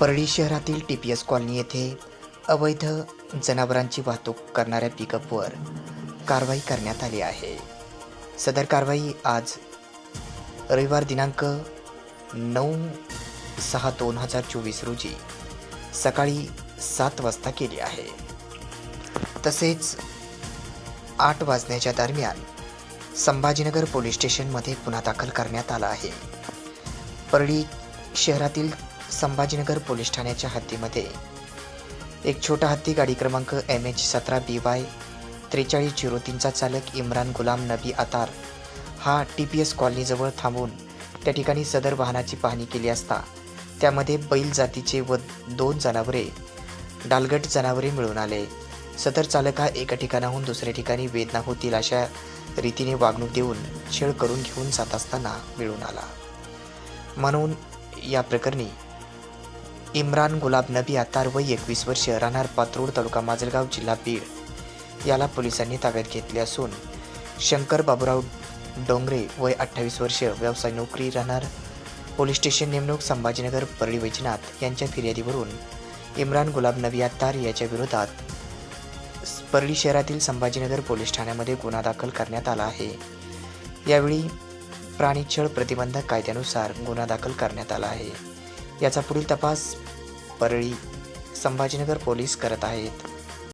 परळी शहरातील T P S colony येथे अवैध जनावरांची वाहतूक करणाऱ्या पिकअपवर कारवाई करण्यात आली आहे. सदर कारवाई आज रविवार दिनांक नऊ सहा दोन हजार चोवीस रोजी सकाळी सात वाजता केली आहे. तसेच आठ वाजण्याच्या दरम्यान संभाजीनगर पोलीस स्टेशनमध्ये गुन्हा दाखल करण्यात आला आहे. परळी शहरातील संभाजीनगर पोलीस ठाण्याच्या हद्दीमध्ये. एक छोटा हत्ती गाडी क्रमांक एम एच सतरा बी वाय त्रेचाळीस झिरो तीनचा चालक इम्रान गुलाम नबी अतार हा टी पी एस कॉलनीजवळ थांबून त्या ठिकाणी सदर वाहनाची पाहणी केली असता त्यामध्ये बैल जातीचे व दोन जनावरे डालगट जनावरे मिळून आले. सदर चालक हा एका ठिकाणाहून दुसऱ्या ठिकाणी वेदना होतील अशा रीतीने वागणूक देऊन छेड करून घेऊन जात असताना मिळून आला. म्हणून या प्रकरणी इम्रान गुलाब नबी अत्तार वय एकवीस वर्ष राहणार पात्रोड तालुका माजलगाव जिल्हा बीड. याला पोलिसांनी ताब्यात घेतले असून शंकर बाबुराव डोंगरे वय अठ्ठावीस वर्ष व्यवसाय नोकरी राहणार. पोलीस स्टेशन नेमणूक संभाजीनगर परळी वैजनाथ यांच्या फिर्यादीवरून इम्रान गुलाब नबी अत्तार याच्या विरोधात परळी शहरातील संभाजीनगर पोलीस ठाण्यामध्ये गुन्हा दाखल करण्यात आला आहे. यावेळी प्राणीछळ प्रतिबंधक कायद्यानुसार गुन्हा दाखल करण्यात आला आहे. याचा पुढील तपास परळी संभाजीनगर पोलीस करत आहेत.